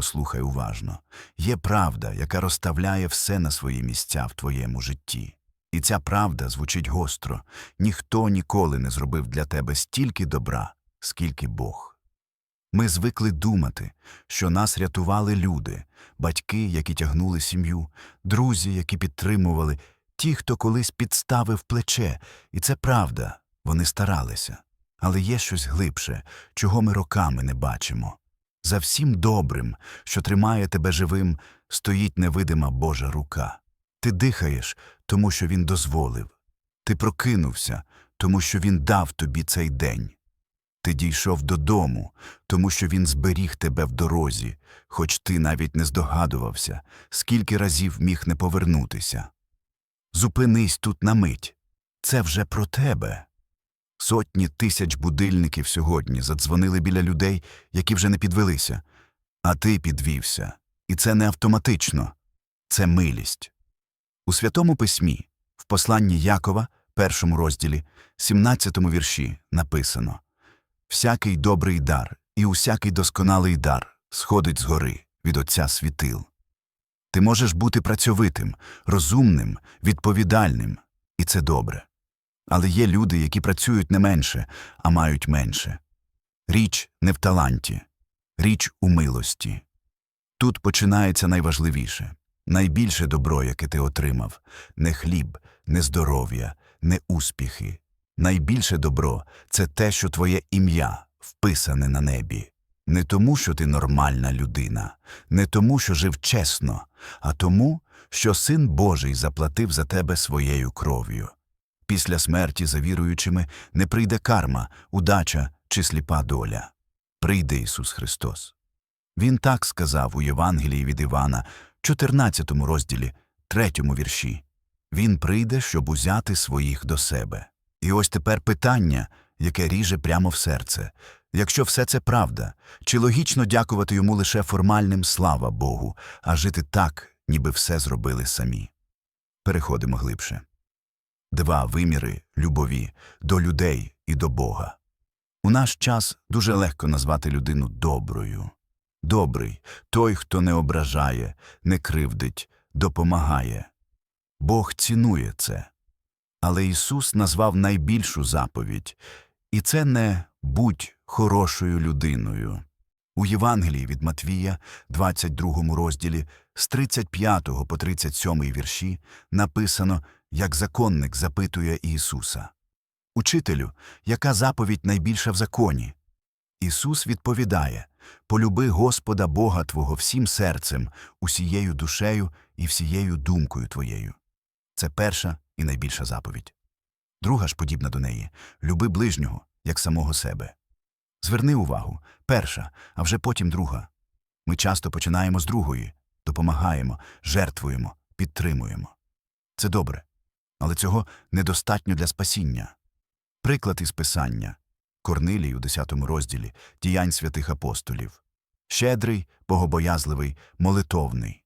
послухай уважно. Є правда, яка розставляє все на свої місця в твоєму житті. І ця правда звучить гостро. Ніхто ніколи не зробив для тебе стільки добра, скільки Бог. Ми звикли думати, що нас рятували люди, батьки, які тягнули сім'ю, друзі, які підтримували, ті, хто колись підставив плече. І це правда, вони старалися. Але є щось глибше, чого ми роками не бачимо. За всім добрим, що тримає тебе живим, стоїть невидима Божа рука. Ти дихаєш, тому що він дозволив. Ти прокинувся, тому що він дав тобі цей день. Ти дійшов додому, тому що він зберіг тебе в дорозі, хоч ти навіть не здогадувався, скільки разів міг не повернутися. Зупинись тут на мить. Це вже про тебе. Сотні тисяч будильників сьогодні задзвонили біля людей, які вже не підвелися. А ти підвівся. І це не автоматично, це милість. У Святому Письмі, в посланні Якова, першому розділі, 17 вірші, написано Всякий добрий дар і усякий досконалий дар сходить згори від Отця світил. Ти можеш бути працьовитим, розумним, відповідальним, і це добре. Але є люди, які працюють не менше, а мають менше. Річ не в таланті, річ у милості. Тут починається найважливіше найбільше добро, яке ти отримав не хліб, не здоров'я, не успіхи. Найбільше добро це те, що твоє ім'я вписане на небі. Не тому, що ти нормальна людина, не тому, що жив чесно, а тому, що Син Божий заплатив за тебе своєю кров'ю. Після смерті за віруючими не прийде карма, удача чи сліпа доля. Прийде Ісус Христос. Він так сказав у Євангелії від Івана, 14 розділі, 3 вірші. Він прийде, щоб узяти своїх до себе. І ось тепер питання, яке ріже прямо в серце. Якщо все це правда, чи логічно дякувати йому лише формальним слава Богу, а жити так, ніби все зробили самі? Переходимо глибше. Два виміри любові до людей і до Бога. У наш час дуже легко назвати людину доброю. Добрий той, хто не ображає, не кривдить, допомагає. Бог цінує це. Але Ісус назвав найбільшу заповідь, і це не будь хорошою людиною. У Євангелії від Матвія, 22 розділі, з 35 по 37 вірші, написано, як законник запитує Ісуса. Учителю, яка заповідь найбільша в законі? Ісус відповідає Полюби Господа Бога Твого всім серцем, усією душею і всією думкою Твоєю. Це перша і найбільша заповідь. Друга ж подібна до неї люби ближнього, як самого себе. Зверни увагу перша, а вже потім друга. Ми часто починаємо з другої, допомагаємо, жертвуємо, підтримуємо. Це добре, але цього недостатньо для спасіння. Приклад із Писання Корнилій у 10 розділі діянь святих апостолів. Щедрий, богобоязливий, молитовний.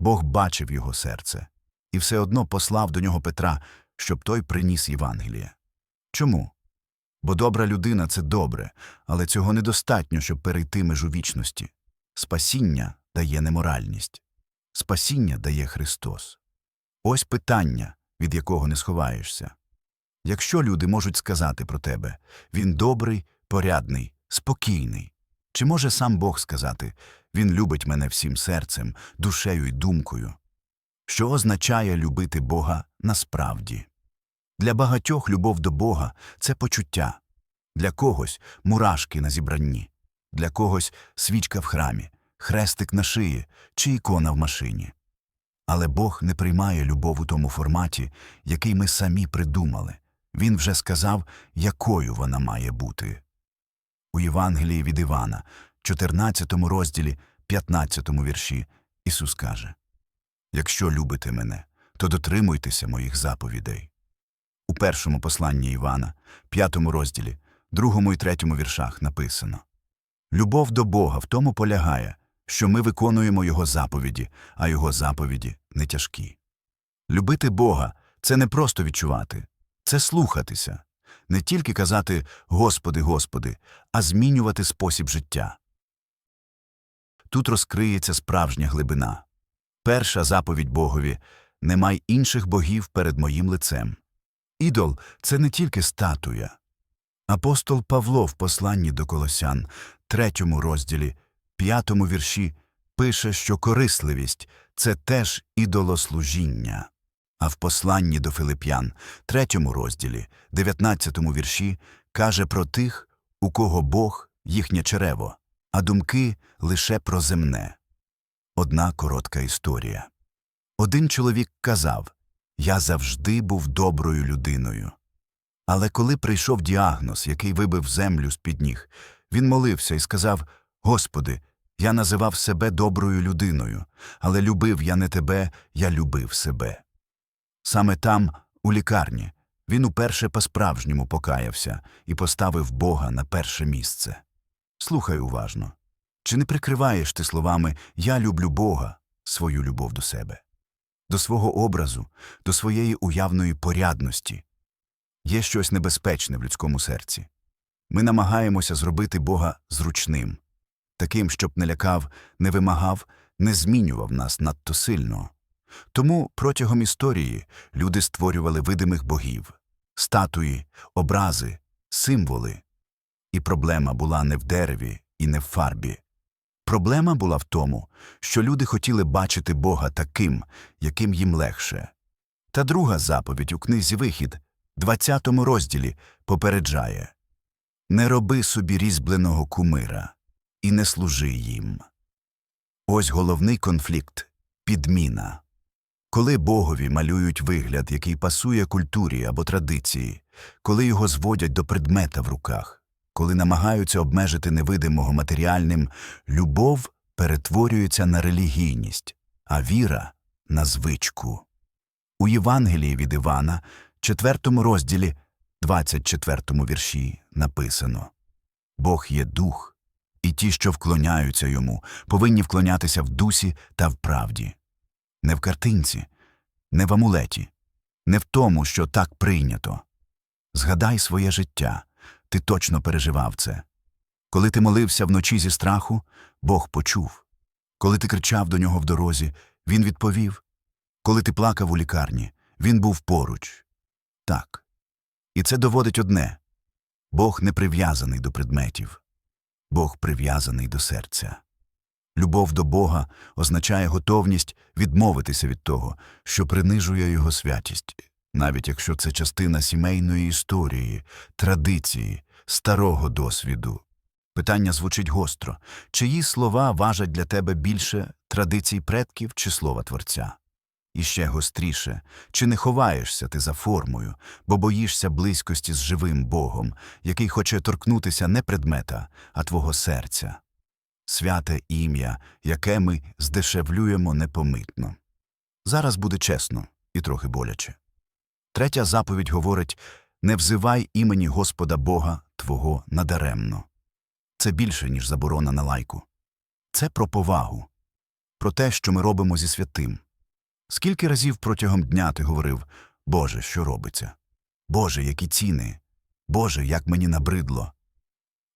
Бог бачив його серце і все одно послав до нього Петра, щоб той приніс Євангеліє. Чому? Бо добра людина це добре, але цього недостатньо, щоб перейти межу вічності. Спасіння дає неморальність, спасіння дає Христос. Ось питання, від якого не сховаєшся. Якщо люди можуть сказати про тебе він добрий, порядний, спокійний, чи може сам Бог сказати Він любить мене всім серцем, душею і думкою? Що означає любити Бога насправді? Для багатьох любов до Бога це почуття, для когось мурашки на зібранні, для когось свічка в храмі, хрестик на шиї чи ікона в машині. Але Бог не приймає любов у тому форматі, який ми самі придумали. Він вже сказав, якою вона має бути. У Євангелії від Івана, 14 розділі, 15 вірші, Ісус каже Якщо любите мене, то дотримуйтеся моїх заповідей. У першому посланні Івана, 5 розділі, 2 і 3 віршах написано Любов до Бога в тому полягає, що ми виконуємо Його заповіді, а Його заповіді не тяжкі. Любити Бога це не просто відчувати, це слухатися, не тільки казати Господи, Господи, а змінювати спосіб життя. тут розкриється справжня глибина. Перша заповідь Богові не май інших богів перед моїм лицем. Ідол це не тільки статуя. Апостол Павло в посланні до Колосян, третьому розділі, п'ятому вірші, пише, що корисливість це теж ідолослужіння. А в посланні до Филип'ян, третьому розділі, дев'ятнадцятому вірші, каже про тих, у кого Бог їхнє черево, а думки лише про земне. Одна коротка історія. Один чоловік казав Я завжди був доброю людиною. Але коли прийшов діагноз, який вибив землю з під ніг, він молився і сказав Господи, я називав себе доброю людиною, але любив я не тебе, я любив себе. Саме там, у лікарні, він уперше по-справжньому покаявся і поставив Бога на перше місце. Слухай уважно. Чи не прикриваєш ти словами Я люблю Бога свою любов до себе, до свого образу, до своєї уявної порядності? Є щось небезпечне в людському серці. Ми намагаємося зробити Бога зручним, таким, щоб не лякав, не вимагав, не змінював нас надто сильно. Тому протягом історії люди створювали видимих богів, статуї, образи, символи. І проблема була не в дереві і не в фарбі. Проблема була в тому, що люди хотіли бачити Бога таким, яким їм легше. Та друга заповідь у книзі Вихід, 20 розділі, попереджає Не роби собі різьбленого кумира і не служи їм. Ось головний конфлікт підміна. Коли Богові малюють вигляд, який пасує культурі або традиції, коли його зводять до предмета в руках, коли намагаються обмежити невидимого матеріальним, любов перетворюється на релігійність, а віра на звичку. У Євангелії від Івана, 4 розділі, 24 вірші, написано Бог є дух, і ті, що вклоняються йому, повинні вклонятися в дусі та в правді. Не в картинці, не в амулеті, не в тому, що так прийнято. Згадай своє життя, ти точно переживав це. Коли ти молився вночі зі страху, Бог почув. Коли ти кричав до нього в дорозі, він відповів. Коли ти плакав у лікарні, він був поруч. Так. І це доводить одне Бог не прив'язаний до предметів, Бог прив'язаний до серця. Любов до Бога означає готовність відмовитися від того, що принижує його святість, навіть якщо це частина сімейної історії, традиції, старого досвіду. Питання звучить гостро чиї слова важать для тебе більше традицій предків чи слова Творця? І ще гостріше, чи не ховаєшся ти за формою, бо боїшся близькості з живим Богом, який хоче торкнутися не предмета, а твого серця? Святе ім'я, яке ми здешевлюємо непомитно. Зараз буде чесно і трохи боляче. Третя заповідь говорить не взивай імені Господа Бога Твого надаремно. Це більше, ніж заборона на лайку. Це про повагу, про те, що ми робимо зі святим. Скільки разів протягом дня ти говорив Боже, що робиться? Боже, які ціни, Боже, як мені набридло.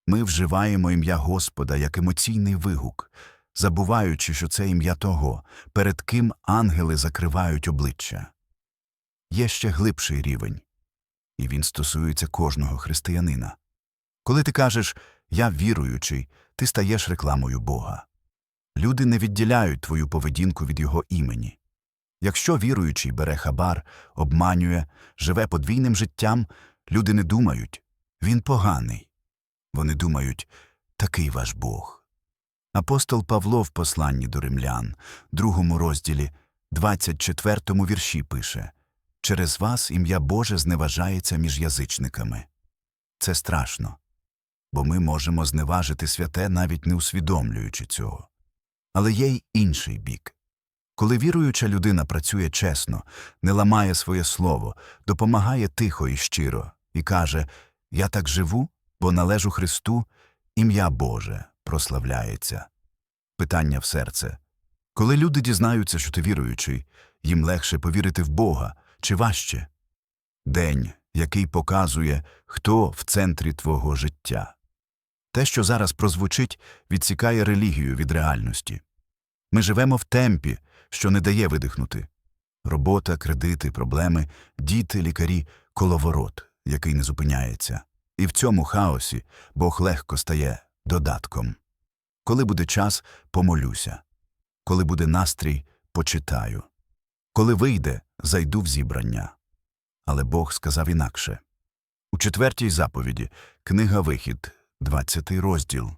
Ми вживаємо ім'я Господа як емоційний вигук, забуваючи, що це ім'я того, перед ким ангели закривають обличчя. Є ще глибший рівень, і він стосується кожного християнина. Коли ти кажеш Я віруючий, ти стаєш рекламою Бога. Люди не відділяють твою поведінку від його імені. Якщо віруючий бере хабар, обманює, живе подвійним життям, люди не думають він поганий. Вони думають такий ваш Бог. Апостол Павло в посланні до римлян, другому розділі, 24 вірші пише Через вас ім'я Боже зневажається між язичниками. Це страшно, бо ми можемо зневажити святе, навіть не усвідомлюючи цього. Але є й інший бік. Коли віруюча людина працює чесно, не ламає своє слово, допомагає тихо і щиро і каже Я так живу, бо належу Христу, ім'я Боже прославляється. Питання в серце. Коли люди дізнаються, що ти віруючий, їм легше повірити в Бога чи важче? День, який показує, хто в центрі твого життя. Те, що зараз прозвучить, відсікає релігію від реальності. Ми живемо в темпі, що не дає видихнути. Робота, кредити, проблеми, діти, лікарі, коловорот, який не зупиняється. І в цьому хаосі Бог легко стає додатком. Коли буде час, помолюся. Коли буде настрій, почитаю. Коли вийде, зайду в зібрання. Але Бог сказав інакше. У четвертій заповіді, книга Вихід, 20 розділ.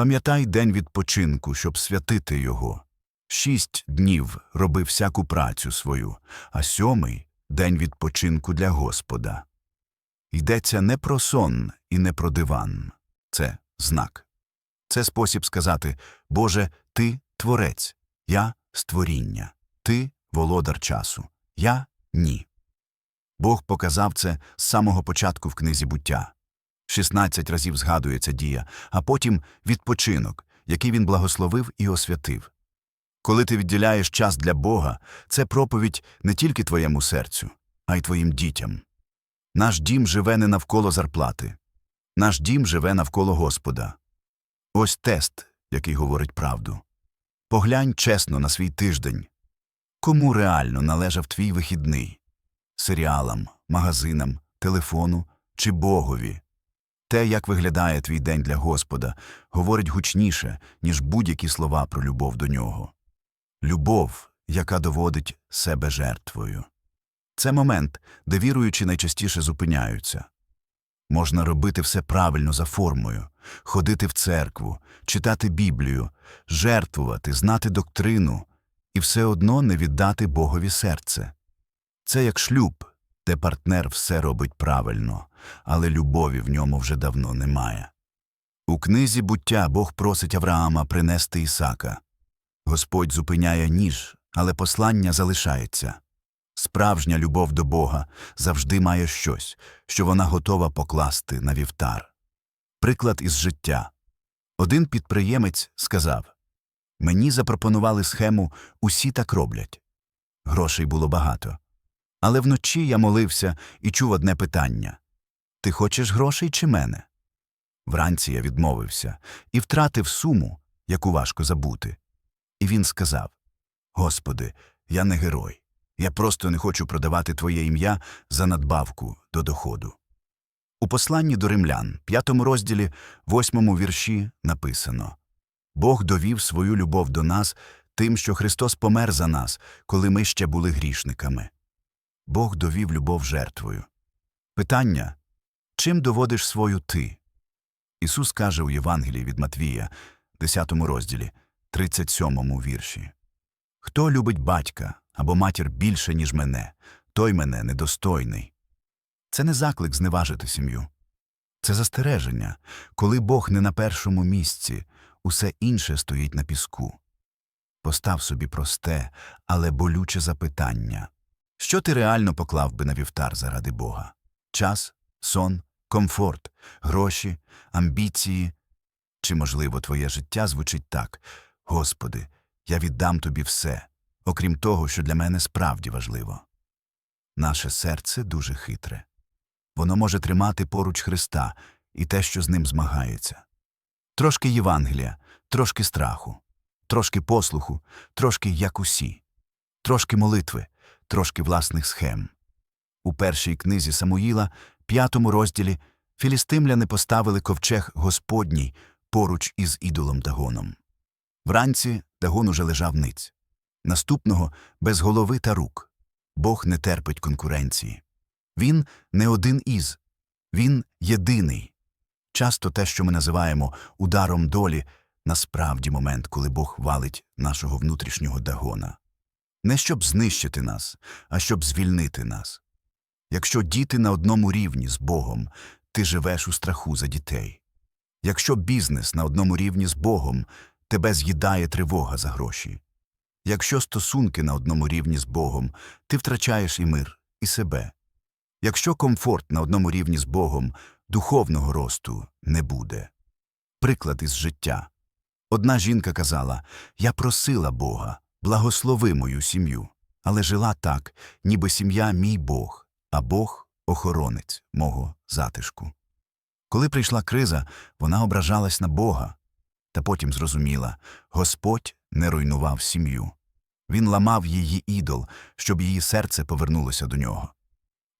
Пам'ятай день відпочинку, щоб святити його. Шість днів роби всяку працю свою, а сьомий день відпочинку для Господа. Йдеться не про сон і не про диван. Це знак. Це спосіб сказати Боже, ти творець, я створіння, ти володар часу, я ні. Бог показав це з самого початку в книзі буття. 16 разів згадується дія, а потім відпочинок, який він благословив і освятив. Коли ти відділяєш час для Бога, це проповідь не тільки твоєму серцю, а й твоїм дітям. Наш дім живе не навколо зарплати. Наш дім живе навколо Господа. Ось тест, який говорить правду. Поглянь чесно на свій тиждень. Кому реально належав твій вихідний? Серіалам, магазинам, телефону чи Богові? Те, як виглядає твій день для Господа, говорить гучніше, ніж будь-які слова про любов до нього. Любов, яка доводить себе жертвою. Це момент, де віруючі найчастіше зупиняються. Можна робити все правильно за формою, ходити в церкву, читати Біблію, жертвувати, знати доктрину і все одно не віддати Богові серце. Це як шлюб, де партнер все робить правильно, але любові в ньому вже давно немає. У книзі буття Бог просить Авраама принести Ісака. Господь зупиняє ніж, але послання залишається. Справжня любов до Бога завжди має щось, що вона готова покласти на вівтар. Приклад із життя. Один підприємець сказав Мені запропонували схему усі так роблять. Грошей було багато. Але вночі я молився і чув одне питання Ти хочеш грошей чи мене? Вранці я відмовився і втратив суму, яку важко забути. І він сказав Господи, я не герой. Я просто не хочу продавати Твоє ім'я за надбавку до доходу. У посланні до римлян, п'ятому розділі, восьмому вірші написано Бог довів свою любов до нас тим, що Христос помер за нас, коли ми ще були грішниками. Бог довів любов жертвою. Питання чим доводиш свою ти? Ісус каже у Євангелії від Матвія, 10 розділі, 37 вірші Хто любить батька або матір більше, ніж мене, той мене недостойний. Це не заклик зневажити сім'ю. Це застереження, коли Бог не на першому місці, усе інше стоїть на піску. Постав собі просте, але болюче запитання що ти реально поклав би на вівтар заради Бога? Час, сон, комфорт, гроші, амбіції? Чи, можливо, твоє життя звучить так Господи, я віддам тобі все, окрім того, що для мене справді важливо. Наше серце дуже хитре. Воно може тримати поруч Христа і те, що з ним змагається. Трошки Євангелія, трошки страху, трошки послуху, трошки як усі, трошки молитви, трошки власних схем. У першій книзі Самуїла, п'ятому розділі, філістимляни поставили ковчег Господній поруч із ідолом Дагоном. Вранці Дагон уже лежав ниць. Наступного без голови та рук. Бог не терпить конкуренції. Він не один із, він єдиний. Часто те, що ми називаємо ударом долі, насправді момент, коли Бог валить нашого внутрішнього дагона. Не щоб знищити нас, а щоб звільнити нас. Якщо діти на одному рівні з Богом, ти живеш у страху за дітей. Якщо бізнес на одному рівні з Богом, тебе з'їдає тривога за гроші. Якщо стосунки на одному рівні з Богом, ти втрачаєш і мир, і себе. Якщо комфорт на одному рівні з Богом, духовного росту не буде. Приклад із життя. Одна жінка казала Я просила Бога, благослови мою сім'ю, але жила так, ніби сім'я мій Бог, а Бог охоронець мого затишку. Коли прийшла криза, вона ображалась на Бога, та потім зрозуміла Господь не руйнував сім'ю. Він ламав її ідол, щоб її серце повернулося до нього.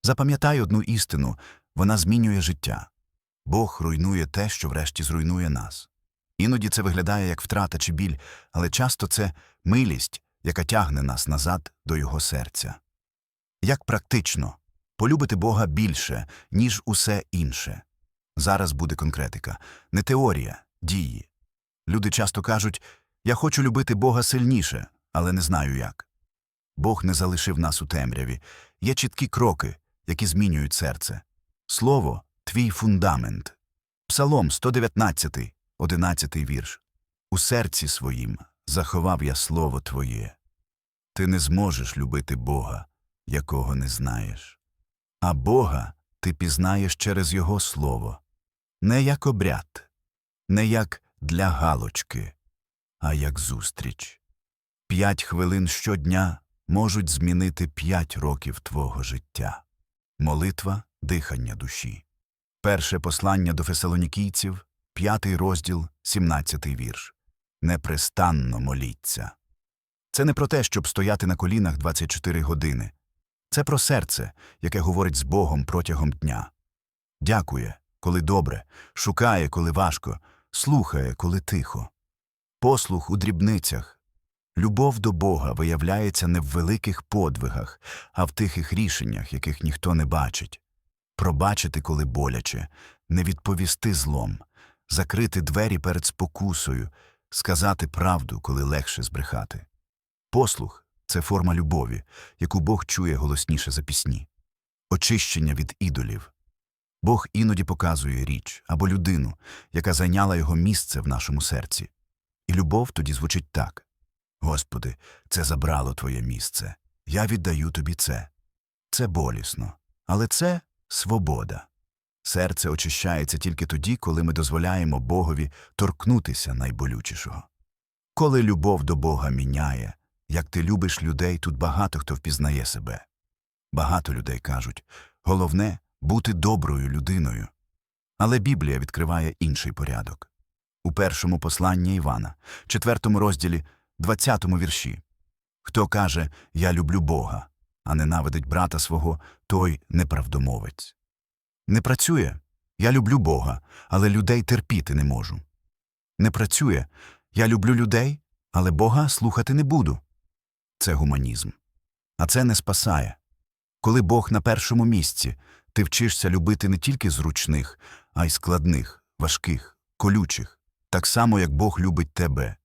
Запам'ятай одну істину вона змінює життя. Бог руйнує те, що врешті зруйнує нас. Іноді це виглядає як втрата чи біль, але часто це милість, яка тягне нас назад до його серця. Як практично полюбити Бога більше, ніж усе інше. Зараз буде конкретика, не теорія, дії. Люди часто кажуть Я хочу любити Бога сильніше, але не знаю як. Бог не залишив нас у темряві. Є чіткі кроки, які змінюють серце. Слово твій фундамент. Псалом 119, 11 вірш. У серці своїм заховав я слово Твоє. Ти не зможеш любити Бога, якого не знаєш. А Бога ти пізнаєш через Його слово. Не як обряд, не як для галочки, а як зустріч. П'ять хвилин щодня можуть змінити п'ять років твого життя. Молитва дихання душі. Перше послання до фесалонікійців, п'ятий розділ, сімнадцятий вірш. Непрестанно моліться. Це не про те, щоб стояти на колінах 24 години. Це про серце, яке говорить з Богом протягом дня. Дякує, коли добре, шукає, коли важко, слухає, коли тихо. Послух у дрібницях. Любов до Бога виявляється не в великих подвигах, а в тихих рішеннях, яких ніхто не бачить. Пробачити, коли боляче, не відповісти злом, закрити двері перед спокусою, сказати правду, коли легше збрехати. Послух це форма любові, яку Бог чує голосніше за пісні. Очищення від ідолів. Бог іноді показує річ або людину, яка зайняла його місце в нашому серці. І любов тоді звучить так Господи, це забрало Твоє місце. Я віддаю тобі це. Це болісно, але це свобода. Серце очищається тільки тоді, коли ми дозволяємо Богові торкнутися найболючішого. Коли любов до Бога міняє, як ти любиш людей, тут багато хто впізнає себе. Багато людей кажуть головне бути доброю людиною. Але Біблія відкриває інший порядок. У першому посланні Івана, четвертому розділі, двадцятому вірші. Хто каже Я люблю Бога, а ненавидить брата свого, той неправдомовець. Не працює Я люблю Бога, але людей терпіти не можу. Не працює Я люблю людей, але Бога слухати не буду. Це гуманізм. А це не спасає. Коли Бог на першому місці, ти вчишся любити не тільки зручних, а й складних, важких, колючих, так само, як Бог любить тебе.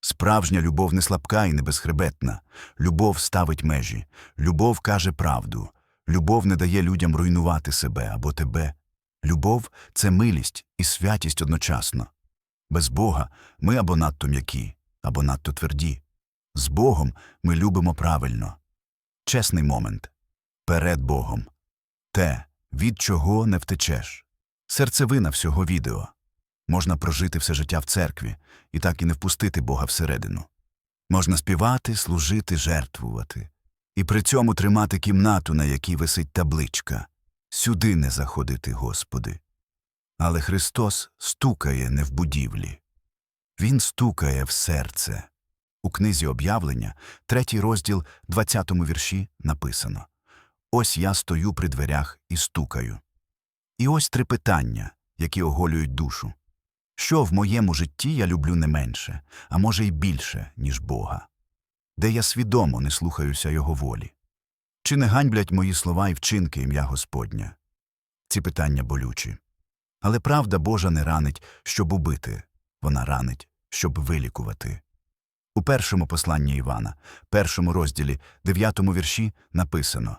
Справжня любов не слабка і не безхребетна. Любов ставить межі, любов каже правду, любов не дає людям руйнувати себе або тебе. Любов це милість і святість одночасно. Без Бога ми або надто м'які, або надто тверді. З Богом ми любимо правильно. Чесний момент. Перед Богом. Те, від чого не втечеш. Серцевина всього відео. Можна прожити все життя в церкві і так і не впустити Бога всередину. Можна співати, служити, жертвувати. І при цьому тримати кімнату, на якій висить табличка Сюди не заходити, Господи. Але Христос стукає не в будівлі. Він стукає в серце. У книзі об'явлення, третій розділ, 20 вірші, написано Ось я стою при дверях і стукаю. І ось три питання, які оголюють душу. Що в моєму житті я люблю не менше, а може й більше, ніж Бога? Де я свідомо не слухаюся Його волі? Чи не ганьблять мої слова і вчинки ім'я Господня? Ці питання болючі. Але правда Божа не ранить, щоб убити, вона ранить, щоб вилікувати. У першому посланні Івана, першому розділі, дев'ятому вірші написано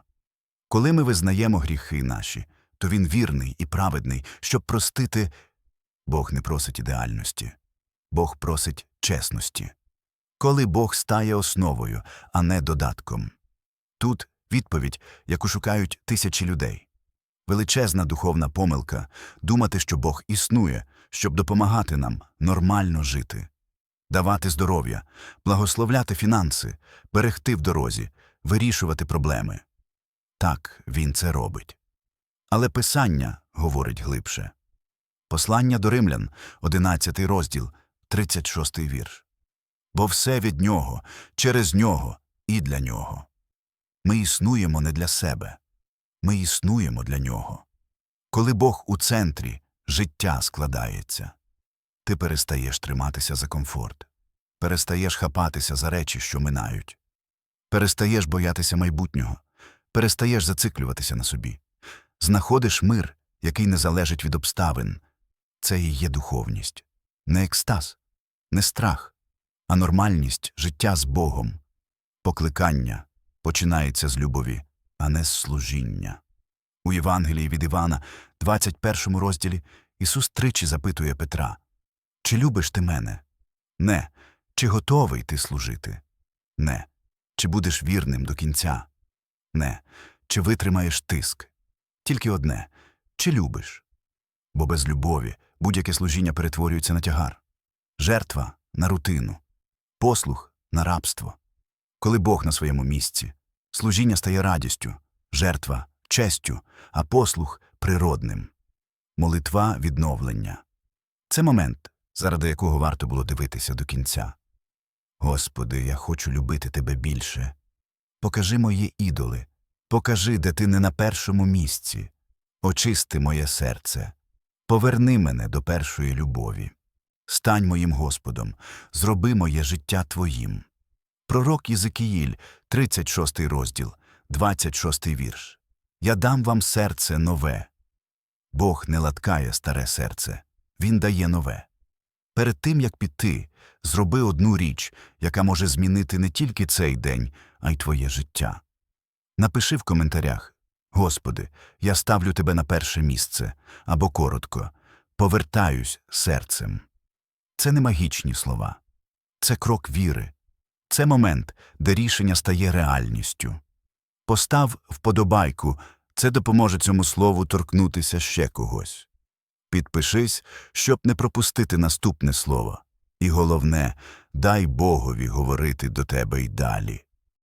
Коли ми визнаємо гріхи наші, то він вірний і праведний, щоб простити. Бог не просить ідеальності, Бог просить чесності. Коли Бог стає основою, а не додатком. Тут відповідь, яку шукають тисячі людей. Величезна духовна помилка думати, що Бог існує, щоб допомагати нам нормально жити, давати здоров'я, благословляти фінанси, берегти в дорозі, вирішувати проблеми. Так, він це робить. Але Писання говорить глибше. Послання до римлян, 11 розділ, 36 вірш. Бо все від нього, через нього і для нього. Ми існуємо не для себе. Ми існуємо для нього. Коли Бог у центрі, життя складається. Ти перестаєш триматися за комфорт, перестаєш хапатися за речі, що минають, перестаєш боятися майбутнього, перестаєш зациклюватися на собі, знаходиш мир, який не залежить від обставин. Це і є духовність, не екстаз, не страх, а нормальність життя з Богом. Покликання починається з любові, а не з служіння. У Євангелії від Івана, 21 розділі, Ісус тричі запитує Петра Чи любиш ти мене? Не. Чи готовий ти служити? Не. Чи будеш вірним до кінця? Не. Чи витримаєш тиск? Тільки одне чи любиш? Бо без любові будь-яке служіння перетворюється на тягар, жертва на рутину, послух на рабство. Коли Бог на своєму місці, служіння стає радістю, жертва честю, а послух природним. Молитва відновлення. Це момент, заради якого варто було дивитися до кінця. Господи, я хочу любити Тебе більше. Покажи мої ідоли, покажи, де ти не на першому місці. Очисти моє серце, поверни мене до першої любові. Стань моїм Господом, зроби моє життя Твоїм. Пророк Єзекіїль, 36 розділ, 26 вірш. Я дам вам серце нове. Бог не латкає старе серце, Він дає нове. Перед тим, як піти, зроби одну річ, яка може змінити не тільки цей день, а й твоє життя. Напиши в коментарях Господи, я ставлю тебе на перше місце, або коротко, повертаюсь серцем. Це не магічні слова, це крок віри, це момент, де рішення стає реальністю. Постав вподобайку, це допоможе цьому слову торкнутися ще когось. Підпишись, щоб не пропустити наступне слово. І головне, дай Богові говорити до тебе й далі.